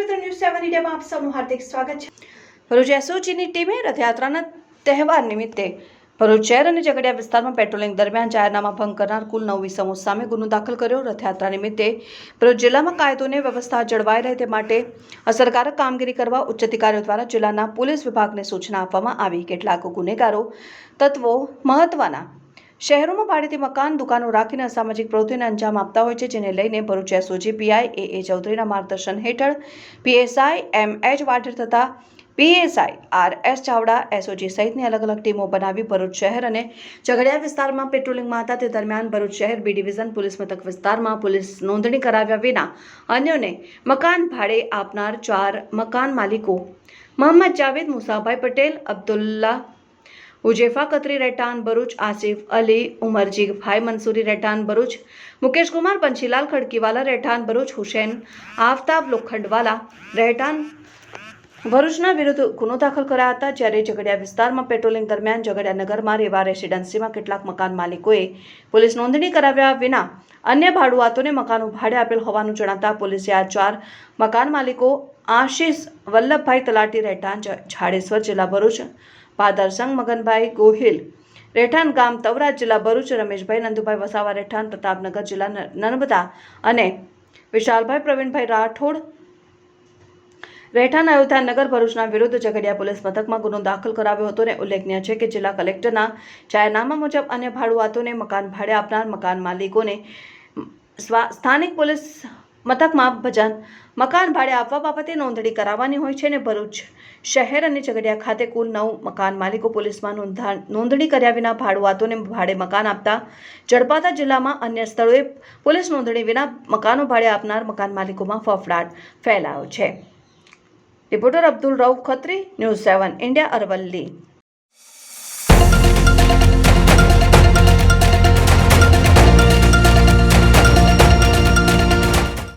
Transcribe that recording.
સેવન ઇન્ડિયામાં આપ સૌનું હાર્દિક સ્વાગત છે. ભરૂચ એસઓજીની ટીમે રથયાત્રાના તહેવાર નિમિત્તે ભરૂચ શહેર અને ઝઘડિયા વિસ્તારમાં પેટ્રોલિંગ દરમિયાન જાહેરનામા ભંગ કરનાર કુલ નવ ઇસમો સામે ગુનો દાખલ કર્યો. રથયાત્રા નિમિત્તે ભરૂચ જિલ્લામાં કાયદો અને વ્યવસ્થા જળવાઈ રહે તે માટે અસરકારક કામગીરી કરવા ઉચ્ચ અધિકારીઓ દ્વારા જિલ્લાના પોલીસ વિભાગને સૂચના આપવામાં આવી. કેટલાક ગુનેગારો તત્વો મહત્વના શહેરોમાં ભાડેથી મકાન, દુકાનો રાખીને અસામાજિક પ્રવૃત્તિને અંજામ આપતા હોય છે, જેને લઈને Bharuch SOG, PI A A ચૌધરીના માર્ગદર્શન હેઠળ પીએસઆઈ એમ એચ વાઢેર તથા PSI R S Chavda, SOG સહિતની અલગ અલગ ટીમો બનાવી ભરૂચ શહેર અને ઝઘડિયા વિસ્તારમાં પેટ્રોલિંગમાં હતા. તે દરમિયાન ભરૂચ શહેર બી ડિવિઝન પોલીસ મથક વિસ્તારમાં પોલીસ નોંધણી કરાવ્યા વિના અન્યોને મકાન ભાડે આપનાર ચાર મકાન માલિકો. મોહમ્મદ જાવેદ મુસાભાઈ પટેલ, અબ્દુલ્લા ઉજેફા કતરી રહેઠાણ ભરૂચ, આસિફ અલી ઉમરજી ભાઈ મંસૂરી રહેઠાણ ભરૂચ, મુકેશ કુમાર પંચીલાલ ખડકીવાલા રહેઠાણ ભરૂચ, હુસૈન આફતાબ લોખંડવાલા રહેઠાણ ભરૂચના વિરુદ્ધ ગુનો દાખલ કરાયા હતા, જ્યારે ઝઘડિયા વિસ્તારમાં પેટ્રોલિંગ દરમિયાન ઝઘડિયા નગરમાં રેવા રેસિડેન્સીમાં કેટલાક મકાન માલિકોએ પોલીસ નોંધણી કરાવ્યા વિના અન્ય ભાડુઆતોને મકાનો ભાડે આપેલ હોવાનું જણાતા પોલીસે આ ચાર મકાન માલિકો આશિષ વલ્લભભાઈ તલાટી રહેઠાણ જાડેશ્વર જિલ્લા ભરૂચ પાદરસંગ મગનભાઈ ગોહિલ, રહેઠાણ ગામ તવરાજ જિલ્લા ભરૂચ, રમેશભાઈ, નંદુભાઈ વસાવા રહેઠાણ પ્રતાપનગર જિલ્લા નર્મદા અને વિશાલભાઈ, પ્રવીણભાઈ રાઠોડ રહેઠાણ અયોધ્યાનગર ભરૂચના વિરુદ્ધ ઝઘડિયા પોલીસ મથકમાં ગુનો દાખલ કરાવ્યો હતો અને ઉલ્લેખનીય છે કે જિલ્લા કલેક્ટરના જાહેરનામા મુજબ અન્ય ભાડુઆતોને મકાન ભાડે આપનાર મકાન માલિકોને સ્થાનિક પોલીસ મથકમાં ભજન, મકાન ભાડે આપવા બાબતે નોંધણી કરાવવાની હોય છે ને ભરૂચ શહેર અને ઝઘડિયા ખાતે કુલ નવ મકાન માલિકો પોલીસમાં નોંધણી કર્યા વિના ભાડુઆતોને ભાડે મકાન આપતા ઝડપાતા જિલ્લામાં અન્ય સ્થળોએ પોલીસ નોંધણી વિના મકાનો ભાડે આપનાર મકાન માલિકોમાં ફફડાટ ફેલાયો છે. Reporter Abdul Rauf Khatri, news seven India Aravalli.